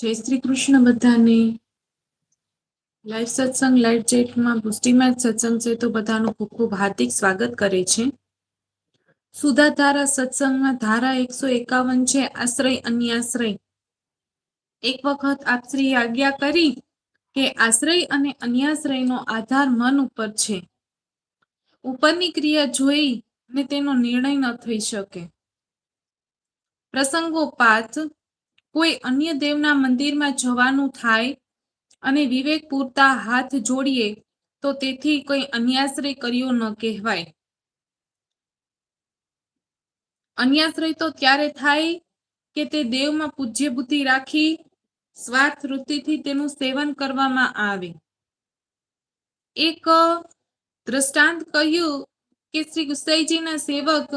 જય શ્રી કૃષ્ણ બધાને. લાઈવ સત્સંગ, લાઈવ ચેટમાં, પુષ્ટિમાં સત્સંગ છે તો બધાનું ખૂબ ખૂબ હાર્દિક સ્વાગત કરે છે. સુધા ધારા સત્સંગમાં ધારા એકસો એકાવન છે, આશ્રય, અન્યાશ્રય. એક વખત આપશ્રી આજ્ઞા કરી કે આશ્રય અને અન્યાશ્રયનો આધાર મન ઉપર છે. ઉપરની ક્રિયા જોઈ ને તેનો નિર્ણય ન થઈ શકે. પ્રસંગોપાત કોઈ અન્ય દેવના મંદિરમાં જવાનું થાય અને વિવેક પૂરતા હાથ જોડીએ, તો તેથી કોઈ અન્યાશ્રય કર્યો ન કહેવાય. અન્યાશ્રય તો ત્યારે થાય કે તે દેવમાં પૂજ્ય બુદ્ધિ રાખી સ્વાર્થ વૃત્તિથી તેનું સેવન કરવામાં આવે. એક દ્રષ્ટાંત કહ્યું કે શ્રી ગુસાઈજીના સેવક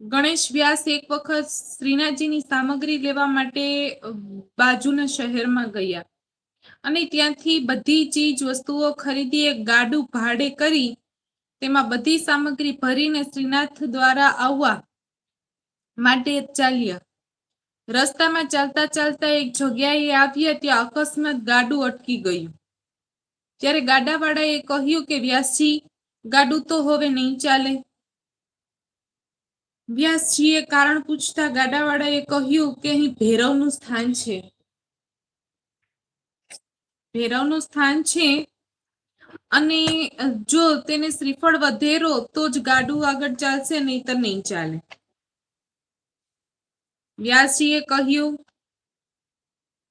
ગણેશ વ્યાસ એક વખત શ્રીનાથજીની સામગ્રી લેવા માટે બાજુના શહેરમાં ગયા. અને ત્યાંથી બધી ચીજ વસ્તુઓ ખરીદી, એક ગાડું ભાડે કરી, તેમાં બધી સામગ્રી ભરીને શ્રીનાથ દ્વારા આવવા માટે ચાલ્યા. રસ્તામાં ચાલતા ચાલતા એક જગ્યાએ આવ્યા ત્યાં અકસ્માત ગાડું અટકી ગયું. ત્યારે ગાડાવાળાએ કહ્યું કે, વ્યાસજી, ગાડું તો હવે નહીં ચાલે. વ્યાસજીએ કારણ પૂછતા ગાડાવાળાએ કહ્યું કે અહીં ભૈરવનું સ્થાન છે. ભૈરવનું સ્થાન છે અને જો તેને શ્રીફળ વધેરો તો જ ગાડું આગળ ચાલશે નહીં તો નહીં ચાલે. વ્યાસજીએ કહ્યું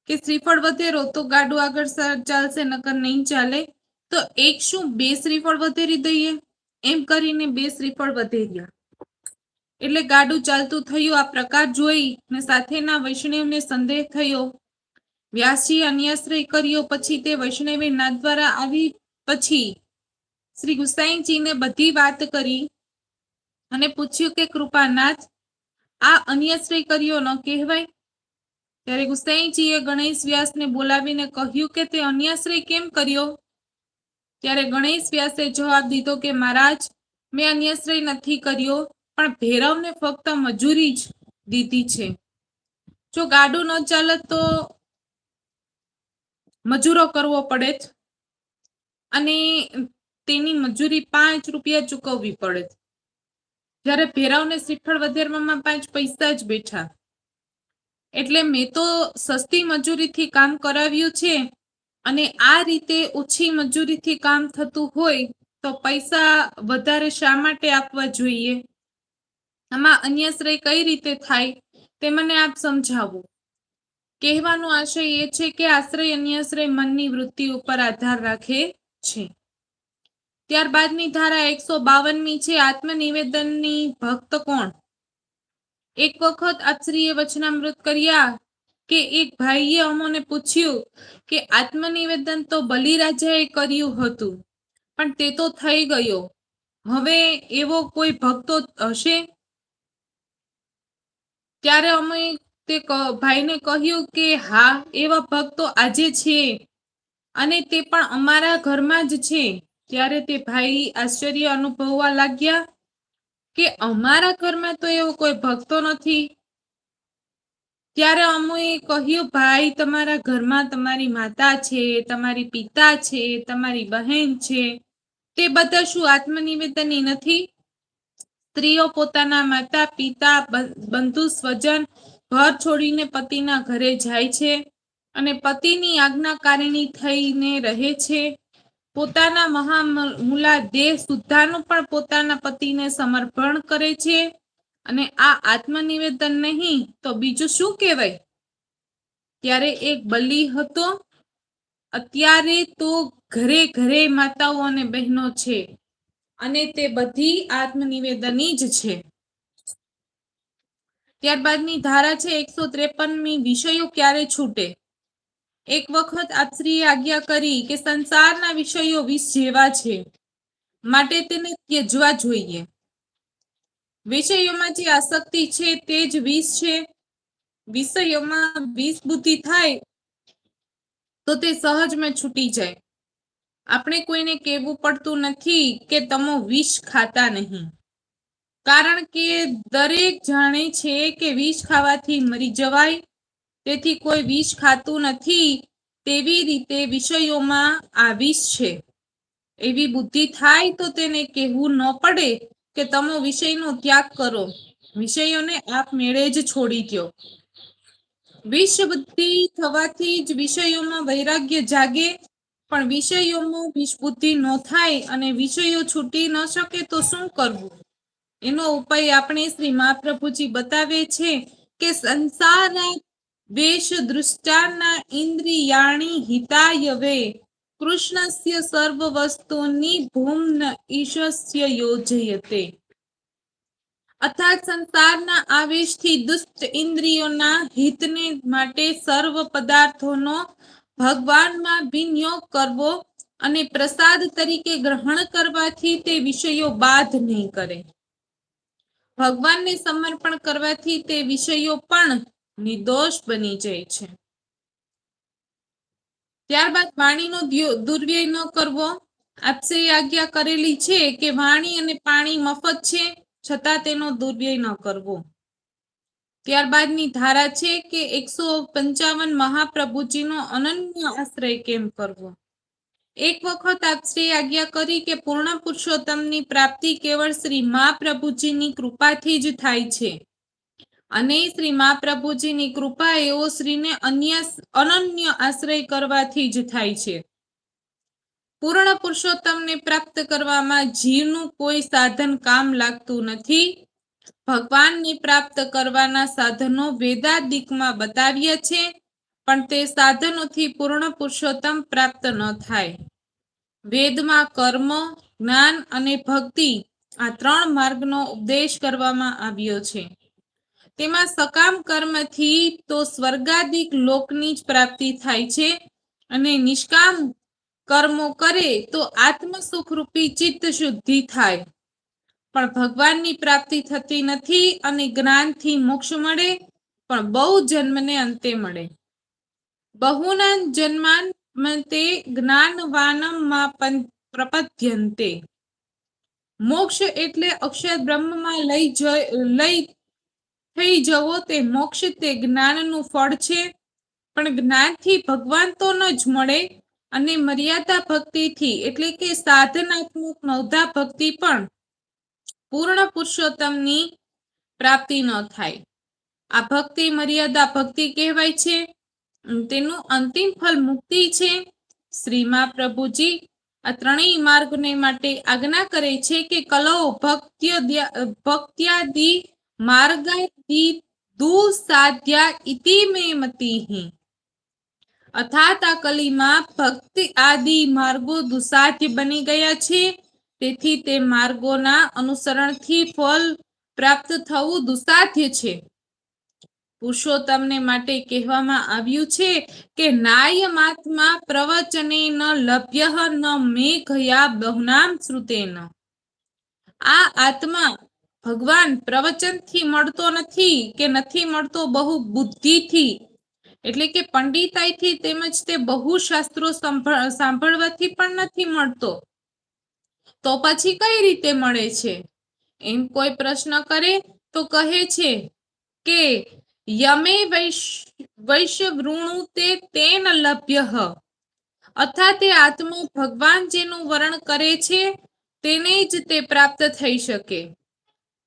કે શ્રીફળ વધેરો તો ગાડું આગળ ચાલશે, નકર નહીં ચાલે. તો એક શું બે શ્રીફળ વધેરી દઈએ? એમ કરીને બે શ્રીફળ વધેર્યા. એટલે ગાડું ચાલતું થયું, આ પ્રકાર જોઈ ને સાથેના વૈષ્ણવને સંદેહ થયો. વ્યાસજી અન્યાશ્રય કર્યો, પછી તે વૈષ્ણવે નાથ દ્વારા આવી પછી શ્રી ગુસાઈજીને બધી વાત કરી અને પૂછ્યું કે, કૃપાનાથ, આ અન્યાશ્રય કર્યો ન કહેવાય? ત્યારે ગુસાઈજીએ ગણેશ વ્યાસને બોલાવીને કહ્યું કે, તે અન્યાશ્રય કેમ કર્યો? ત્યારે ગણેશ વ્યાસે જવાબ દીધો કે, મહારાજ, મેં અન્યાશ્રય નથી કર્યો. પણ ભેરવને ફક્ત મજૂરી જ દીધી છે. જો ગાડું ન ચાલે તો મજૂરો કરવો પડે જ. અને તેની મજૂરી પાંચ રૂપિયા ચૂકવવી પડે જ્યારે ભેરાવને શ્રીફળ વધેરવામાં પાંચ પૈસા જ બેઠા. એટલે મેં તો સસ્તી મજૂરીથી કામ કરાવ્યું છે અને આ રીતે ઓછી મજૂરીથી કામ થતું હોય તો પૈસા વધારે શા માટે આપવા જોઈએ? આમાં અન્યાશ્રય કઈ રીતે થાય તે મને આપ સમજાવો. કહેવાનો આશય એ છે કે આશ્રય અન્યાશ્રય મનની વૃત્તિ ઉપર આધાર રાખે છે. ત્યારબાદની ધારા એકસો બાવનમી છે, આત્મનિવેદનની ભક્ત કોણ? એક વખત આપશ્રીએ વચનામૃત કર્યા કે એક ભાઈએ અમોને પૂછ્યું કે આત્મનિવેદન તો બલિરાજાએ કર્યું હતું, પણ તે તો થઈ ગયો. હવે એવો કોઈ ભક્તો હશે? ત્યારે અમે તે ભાઈને કહ્યું કે, હા, એવા ભક્તો આજે છે અને તે પણ અમારા ઘરમાં જ છે. ત્યારે તે ભાઈ આશ્ચર્ય અનુભવવા લાગ્યા કે, અમારા ઘરમાં તો એવો કોઈ ભક્તો નથી. ત્યારે અમે કહ્યું, ભાઈ, તમારા ઘરમાં તમારી માતા છે, તમારી પિતા છે, તમારી બહેન છે, તે બધા શું આત્મનિવેદનની નથી? સ્ત્રીઓ પોતાના માતા, પિતા બંધુ, સ્વજન, ઘર છોડીને પતિના ઘરે જાય છે અને પતિની આજ્ઞાકારિણી થઈને રહે છે. પોતાના મહામૂલા દેહ સુદ્ધાનું પણ પોતાના પતિને સમર્પણ કરે છે અને આ આત્મનિવેદન નહીં તો બીજું શું કહેવાય? ત્યારે એક બલી હતો, અત્યારે તો ઘરે ઘરે માતાઓ અને બહેનો છે. અને તે બધી આત્મનિવેદની જ છે. ત્યારબાદની ધારા છે એકસો ત્રેપનમી, વિષયો ક્યારે છૂટે? એક વખત આપશ્રીએ આજ્ઞા કરી કે સંસારના વિષયો વિષ જેવા છે, માટે તેને ત્યજવા જોઈએ. વિષયોમાં જે આસક્તિ છે તે જ વિષ છે. વિષયોમાં વિષ બુદ્ધિ થાય તો તે સહજમાં છૂટી જાય. આપણે કોઈને કહેવું પડતું નથી કે તમો વિષ ખાતા નહીં. કારણ કે દરેક જાણે છે કે વિષ ખાવાથી મરી જવાય, તેથી કોઈ વિષ ખાતું નથી તેવી રીતે વિષયોમાં આ વિષ છે. એવી બુદ્ધિ થાય તો તેને કહેવું ન પડે કે તમે વિષયનો ત્યાગ કરો. વિષયોને આપમેળે જ છોડી દો વિષ બુદ્ધિ થવાથી જ વિષયોમાં વૈરાગ્ય જાગે પણ વિષયોમાં વિષબુદ્ધિ ન થાય અને વિષયો છૂટી ન શકે તો શું કરવું? એનો ઉપાય આપણે શ્રી મહાપ્રભુજી બતાવે છે કે સંસારા વેશ દૃષ્ટાના ઇન્દ્રિયાણી હિતાયવે. કૃષ્ણસ્ય સર્વ વસ્તુની ભૂમ્ન ઈશસ્ય યોજયતે. અર્થાત સંસારના આવેશથી દુષ્ટ ઇન્દ્રિયોના હિતને માટે સર્વ પદાર્થોનો ભગવાનમાં વિનિયોગ કરવો અને પ્રસાદ તરીકે ગ્રહણ કરવાથી તે વિષયો બાધ નહીં કરે. ભગવાનને સમર્પણ કરવાથી તે વિષયો પણ નિર્દોષ બની જાય છે. ત્યારબાદ વાણીનો દુર્વ્યય ન કરવો. આપસે આજ્ઞા કરેલી છે કે વાણી અને પાણી મફત છે, છતાં તેનો દુર્વ્યય ન કરવો. ત્યારબાદની ધારા છે કે એકસો પંચાવન મહાપ્રભુજીનો અનન્ય આશ્રય કેમ કરવો? એક વખત આપ શ્રી આજ્ઞા કરી કે પૂર્ણ પુરુષોત્તમની પ્રાપ્તિ કેવળ શ્રી મહાપ્રભુજીની કૃપાથી જ થાય છે. અને શ્રી મહાપ્રભુજીની કૃપા એવો શ્રીને અન્ય અનન્ય આશ્રય કરવાથી જ થાય છે. પૂર્ણ પુરુષોત્તમને પ્રાપ્ત કરવામાં જીવનું કોઈ સાધન કામ લાગતું નથી. ભગવાનને પ્રાપ્ત કરવાના સાધનો વેદાદિકમાં બતાવ્યા છે, પણ તે સાધનોથી પૂર્ણ પુરુષોત્તમ પ્રાપ્ત ન થાય. વેદમાં કર્મ, જ્ઞાન અને ભક્તિ આ ત્રણ માર્ગનો ઉપદેશ કરવામાં આવ્યો છે. તેમાં સકામ કર્મથી તો સ્વર્ગાદિક લોકની જ પ્રાપ્તિ થાય છે અને નિષ્કામ કર્મો કરે તો આત્મ સુખ ચિત્ત શુદ્ધિ થાય. પણ ભગવાનની પ્રાપ્તિ થતી નથી અને જ્ઞાનથી મોક્ષ મળે, પણ બહુ જન્મને અંતે મળે. બહુના જન્માન તે જ્ઞાનવાનમ પ્રપદ્યંતે. મોક્ષ એટલે અક્ષર બ્રહ્મમાં લઈ લઈ થઈ જવો તે મોક્ષ તે જ્ઞાનનું ફળ છે. પણ જ્ઞાનથી ભગવાન તો ન જ મળે અને મર્યાદા ભક્તિથી એટલે કે સાધનાત્મક નવધા ભક્તિ પણ પૂર્ણ પુરુષોત્તમની પ્રાપ્તિ ન થાય. આ ભક્તિ મર્યાદા ભક્તિ કહેવાય છે. તેનું અંતિમ ફળ મુક્તિ છે. શ્રીમા પ્રભુજી આ ત્રણેય માર્ગને માટે આજ્ઞા કરે છે કે કલો ભક્ત્ય ભક્ત્યાદિ માર્ગાદિ દુસાધ્યા ઇતિ મે અર્થાત આ કલીમાં ભક્તિ આદિ માર્ગો દુસાધ્ય બની ગયા છે. તેથી તે માર્ગોના અનુસરણથી ફળ પ્રાપ્ત થવું દુસાધ્ય છે. પુરુષોત્તમને માટે કહેવામાં આવ્યું છે કે નાય માત્મા પ્રવચને ન લભ્ય ન મેઘયા બહુનામ શ્રુતેન. આ આત્મા ભગવાન પ્રવચનથી મળતો નથી કે નથી મળતો બહુ બુદ્ધિથી. એટલે કે પંડિતાઈથી તેમજ તે બહુ શાસ્ત્રો સંભળ- સાંભળવાથી પણ નથી મળતો. તો પછી કઈ રીતે મળે છે? એમ કોઈ પ્રશ્ન કરે તો કહે છે કે, યમે વૈશ વૈશ્ય વૃણુ તે તેન લભ્ય અથા તે આત્મા ભગવાન જેનું વર્ણ કરે છે, તેને જ તે પ્રાપ્ત થઈ શકે.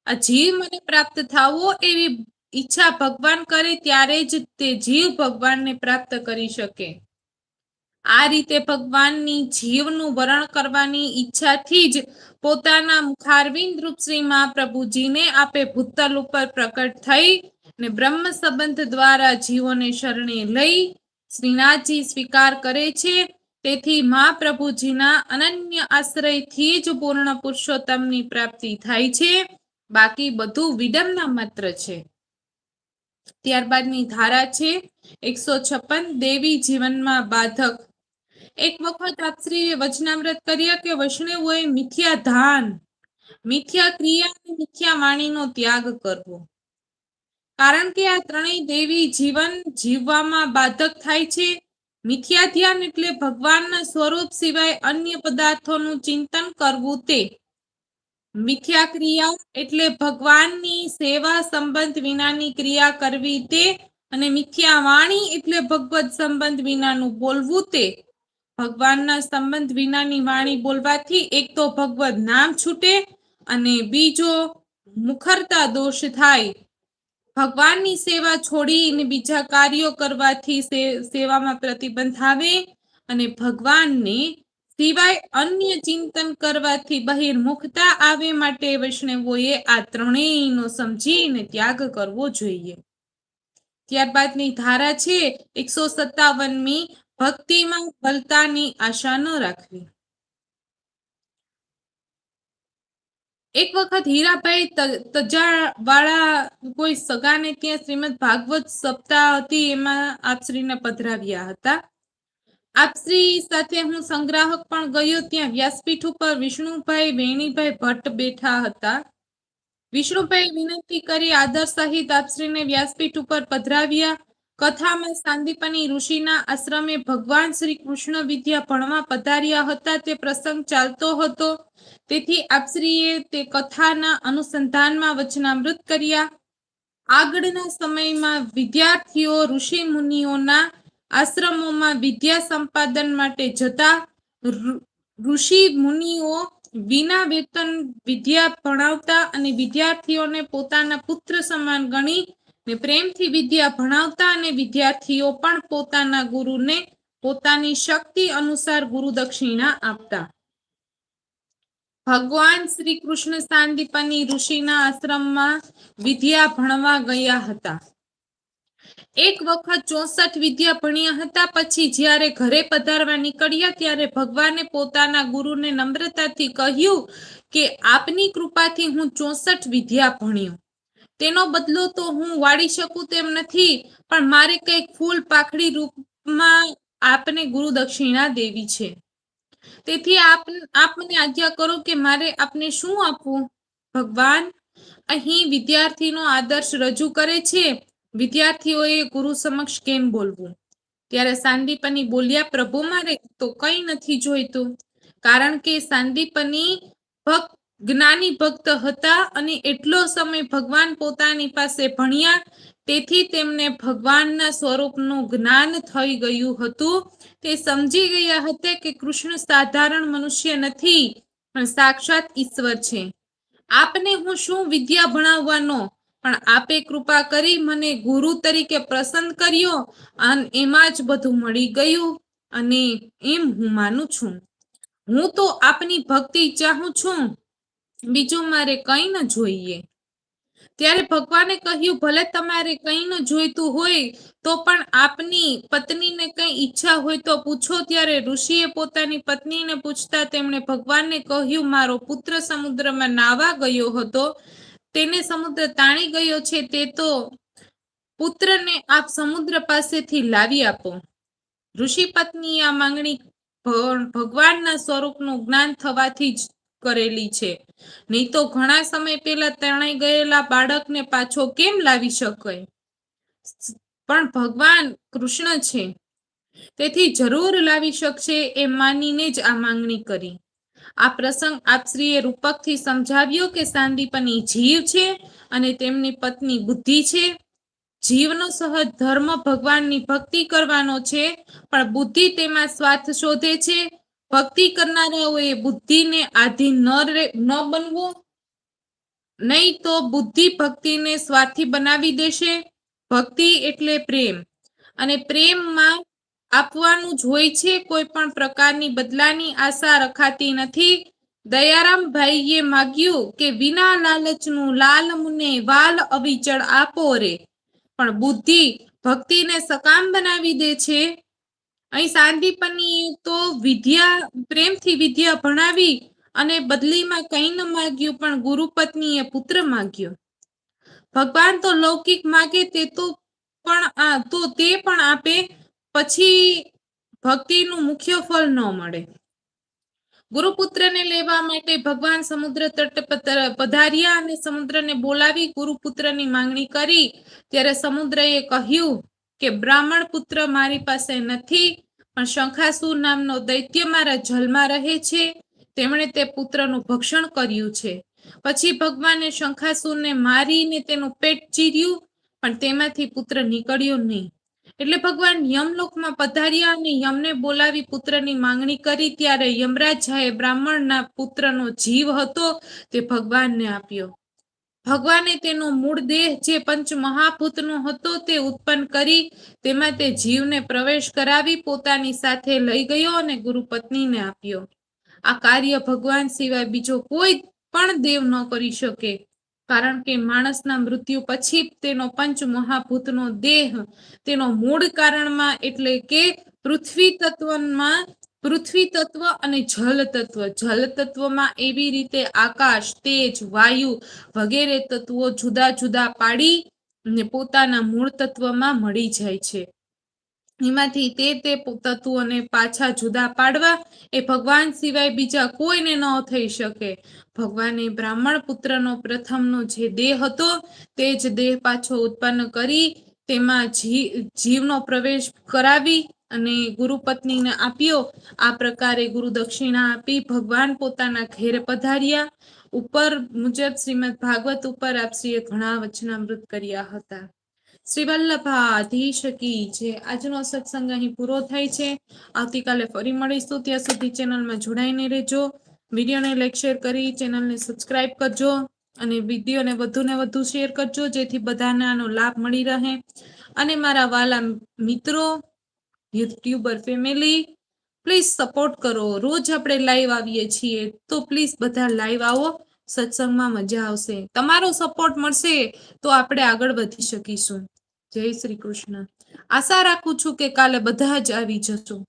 આ જીવ મને પ્રાપ્ત થાવો એવી ઈચ્છા ભગવાન કરે ત્યારે જ તે જીવ ભગવાનને પ્રાપ્ત કરી શકે. આ રીતે ભગવાનની જીવનું વરણ કરવાની ઈચ્છાથી જ પોતાના મુખારવિંદ રૂપ શ્રી મહાપ્રભુજીને આપે ભૂતલ ઉપર પ્રકટ થઈ ને બ્રહ્મ સંબંધ દ્વારા જીવોને શરણે લઈ શ્રીનાથજી સ્વીકાર કરે છે. તેથી મહાપ્રભુજીના અનન્ય આશ્રયથી જ પૂર્ણ પુરુષોત્તમની પ્રાપ્તિ થાય છે. બાકી બધું વિડમના માત્ર છે. ત્યારબાદની ધારા છે. એકસો છપ્પન દેવી જીવનમાં બાધક એક વખત આપશ્રીએ વચનામૃત કર્યા કે વૈષ્ણવોએ મિથ્યા ધાન, મિથ્યા ક્રિયા અને મિથ્યા વાણીનો ત્યાગ કરવો. કારણ કે આ ત્રણેય દેવી જીવન જીવવામાં બાધક થાય છે, મિથ્યા ધ્યાન એટલે ભગવાનના સ્વરૂપ સિવાય અન્ય પદાર્થોનું ચિંતન કરવું તે. મિથ્યા ક્રિયા એટલે ભગવાનની સેવા સંબંધ વિનાની ક્રિયા કરવી તે અને મિથ્યા વાણી એટલે ભગવત સંબંધ વિનાનું બોલવું તે. ભગવાનના સંબંધ વિનાની વાણી બોલવાથી એક તો ભગવત નામ છૂટે અને બીજો મુખરતા દોષ થાય. ભગવાનની સેવા છોડીને બીજા કાર્યો કરવાથી સેવામાં પ્રતિબંધ આવે અને ભગવાનને સિવાય અન્ય ચિંતન કરવાથી બહિર્મુખતા આવે માટે વૈષ્ણવોએ આ ત્રણેયનો સમજીને ત્યાગ કરવો જોઈએ. ત્યારબાદની ધારા છે એકસો સત્તાવનમી ભક્તિમાં ફલતાની આશા ન રાખવી. એક વખત હીરાભાઈ તજાવાળા કોઈ સગાને ત્યાં શ્રીમદ ભાગવત સપ્તાહ હતી એમાં આપશ્રીને પધરાવ્યા હતા. આપશ્રી સાથે હું સંગ્રાહક પણ ગયો ત્યાં વ્યાસપીઠ ઉપર વિષ્ણુભાઈ, વેણીભાઈ ભટ્ટ બેઠા હતા. વિષ્ણુભાઈ વિનંતી કરી આદર સહિત આપશ્રીને વ્યાસપીઠ ઉપર પધરાવ્યા. કથામાં સાંદીપની ઋષિના આશ્રમે ભગવાન શ્રી કૃષ્ણ વિદ્યા ભણવા પધાર્યા હતા. તે પ્રસંગ ચાલતો હતો. તેથી આપશ્રીએ તે કથાના અનુસંધાનમાં વચનામૃત કર્યા. આગળના સમયમાં વિદ્યાર્થીઓ ઋષિ મુનિઓના આશ્રમોમાં વિદ્યા સંપાદન માટે જતા. ઋષિ મુનિઓ વિના વેતન વિદ્યા ભણાવતા અને વિદ્યાર્થીઓને પોતાના પુત્ર સમાન ગણી ને પ્રેમથી વિદ્યા ભણાવતા અને વિદ્યાર્થીઓ પણ પોતાના ગુરુને પોતાની શક્તિ અનુસાર ગુરુ દક્ષિણા આપતા. ભગવાન શ્રી કૃષ્ણ સાંદીપની ઋષિના આશ્રમમાં વિદ્યા ભણવા ગયા હતા. એક વખત ચોસઠ વિદ્યા ભણ્યા હતા, પછી જ્યારે ઘરે પધારવા નીકળ્યા ત્યારે ભગવાને પોતાના ગુરુને નમ્રતાથી કહ્યું કે, આપની કૃપાથી હું ચોસઠ વિદ્યા ભણ્યો. તેનો બદલો તો હું વાળી શકું તેમ નથી, પણ મારે કંઈક ફૂલ પાખડી રૂપમાં આપને ગુરુ દક્ષિણા દેવી છે. તેથી આપ આપને આજ્ઞા કરો કે મારે આપને શું આપવું? ભગવાન, અહીં વિદ્યાર્થીનો આદર્શ રજૂ કરે છે, વિદ્યાર્થીઓએ ગુરુ સમક્ષ કેમ બોલવું? ત્યારે સાંદીપની બોલ્યા, પ્રભુ, મારે તો કઈ નથી જોઈતું, કારણ કે સાંદીપની ભક્ત જ્ઞાની ભક્ત હતા અને એટલો સમય ભગવાન પોતાની પાસે ભણ્યા, તેથી તેમને ભગવાનના સ્વરૂપનું જ્ઞાન થઈ ગયું હતું. તે સમજી ગયા હતા કે કૃષ્ણ સાધારણ મનુષ્ય નથી, પણ સાક્ષાત ઈશ્વર છે. આપને હું શું વિદ્યા ભણાવવાનો? પણ આપે કૃપા કરી મને ગુરુ તરીકે પ્રસન્ન કર્યો અને એમાં જ બધું મળી ગયું અને એમ હું માનું છું. હું તો આપની ભક્તિ ચાહું છું. બીજું મારે કઈ ન જોઈએ. ત્યારે ભગવાને કહ્યું, ભલે તમારે કઈ ન જોઈતું હોય, તો પણ આપની પત્નીને કઈ ઈચ્છા હોય તો પૂછો. ત્યારે ઋષિએ પોતાની પત્નીને પૂછતા તેમણે ભગવાનને કહ્યું, મારો પુત્ર સમુદ્રમાં નાવા ગયો હતો. તેને સમુદ્ર તાણી ગયો છે, તે તો પુત્રને આપ સમુદ્ર પાસેથી લાવી આપો. ઋષિ પત્ની આ માંગણી ભગવાનના સ્વરૂપનું જ્ઞાન થવાથી જ કરેલી છે. નહીં તો ઘણા સમય પહેલા તણાઈ ગયેલા બાળકને પાછો કેમ લાવી શકાય? પણ ભગવાન કૃષ્ણ છે. તેથી જરૂર લાવી શકશે એ માનીને જ આ માંગણી કરી. આ પ્રસંગ આપશ્રીએ રૂપકથી સમજાવ્યો કે સાંદીપની જીવ છે અને તેમની પત્ની બુદ્ધિ છે? જીવનો સહજ ધર્મ ભગવાનની ભક્તિ કરવાનો છે, પણ બુદ્ધિ તેમાં સ્વાર્થ શોધે છે ભક્તિ કરનારાઓએ બુદ્ધિને આધીન ન ન બનવું, નહીં તો બુદ્ધિ ભક્તિને સ્વાર્થી બનાવી દેશે. ભક્તિ એટલે પ્રેમ. અને પ્રેમમાં આપવાનું જ હોય છે, કોઈ પણ પ્રકારની બદલાની આશા રખાતી નથી. દયારામ ભાઈએ માગ્યું કે વિના લાલચનું લાલ મુને વાલ અવિચળ આપો રે. પણ બુદ્ધિ ભક્તિને સકામ બનાવી દે છે. અહીં સાંદીપની તો વિદ્યા, પ્રેમથી વિદ્યા ભણાવી અને બદલીમાં કંઈ ન માગ્યું, પણ ગુરુ પત્નીએ પુત્ર માગ્યો. ભગવાન તો લૌકિક માગે તે તો પણ તો તે પણ આપે, પછી ભક્તિનું મુખ્ય ફળ ન મળે. ગુરુપુત્રને લેવા માટે ભગવાન સમુદ્ર તટ પધાર્યા અને સમુદ્રને બોલાવી ગુરુપુત્રની માંગણી કરી. ત્યારે સમુદ્રએ કહ્યું કે બ્રાહ્મણ પુત્ર મારી પાસે નથી, પણ શંખાસુર નામનો દૈત્ય મારા જલમાં રહે છે, તેમણે તે પુત્રનું ભક્ષણ કર્યું છે. પછી ભગવાને શંખાસુરને મારીને તેનું પેટ ચીર્યું, પણ તેમાંથી પુત્ર નીકળ્યો નહીં. એટલે ભગવાન યમલોકમાં પધાર્યા અને યમને બોલાવી પુત્રની માંગણી કરી, ત્યારે યમરાજાએ બ્રાહ્મણના પુત્રનો જીવ હતો તે ભગવાનને આપ્યો. ભગવાને તેનો મૂળ દેહ જે પંચ મહાભૂતનો હતો તે ઉત્પન્ન કરી, તેમાં તે જીવને પ્રવેશ કરાવી, પોતાની સાથે લઈ ગયો અને ગુરુ પત્નીને આપ્યો. આ કાર્ય ભગવાન સિવાય બીજો કોઈ પણ દેવ ન કરી શકે, કારણ કે માણસના મૃત્યુ પછી તેનો પંચ મહાભૂતનો દેહ તેનો મૂળ કારણમાં એટલે કે પૃથ્વી તત્વમાં પૃથ્વી તત્વ અને જલ તત્વ જલ તત્વમાં એવી રીતે આકાશ, તેજ, વાયુ વગેરે તત્વો જુદા જુદા પાડી ને પોતાના મૂળ તત્વમાં મળી જાય છે. એમાંથી તે તે તત્વોને પાછા જુદા પાડવા એ ભગવાન સિવાય બીજા કોઈને ન થઈ શકે. ભગવાને બ્રાહ્મણ પુત્રનો પ્રથમનો જે દેહ હતો, તે જ દેહ પાછો ઉત્પન્ન કરી તેમાં જીવનો પ્રવેશ કરાવી અને ગુરુ પત્નીને આપ્યો. આ પ્રકારે ગુરુ દક્ષિણા આપી ભગવાન પોતાના ઘેર પધાર્યા. ઉપર મુજબ શ્રીમદ ભાગવત ઉપર આપશ્રીએ ઘણા વચનામૃત કર્યા હતા. શ્રી વલ્લભાધીશ કી જે આજનો સત્સંગ અહીં પૂરો થાય છે. આવતીકાલે ફરી મળીશું. ત્યાં સુધી ચેનલમાં જોડાઈને રહેજો. વિડીયોને લાઈક, શેર કરી ચેનલને સબસ્ક્રાઇબ કરજો અને વિડીયોને વધુને વધુ શેર કરજો જેથી બધાને આનો લાભ મળી રહે. અને મારા વાલા મિત્રો યુટ્યુબર ફેમિલી પ્લીઝ સપોર્ટ કરો. રોજ આપણે લાઈવ આવીએ છીએ તો પ્લીઝ બધા લાઈવ આવો. સત્સંગમાં મજા આવશે. તમારો સપોર્ટ મળશે તો આપણે આગળ વધી શકીશું. જય શ્રી કૃષ્ણ. આશા રાખું છું કે કાલે બધા જ આવી જશો.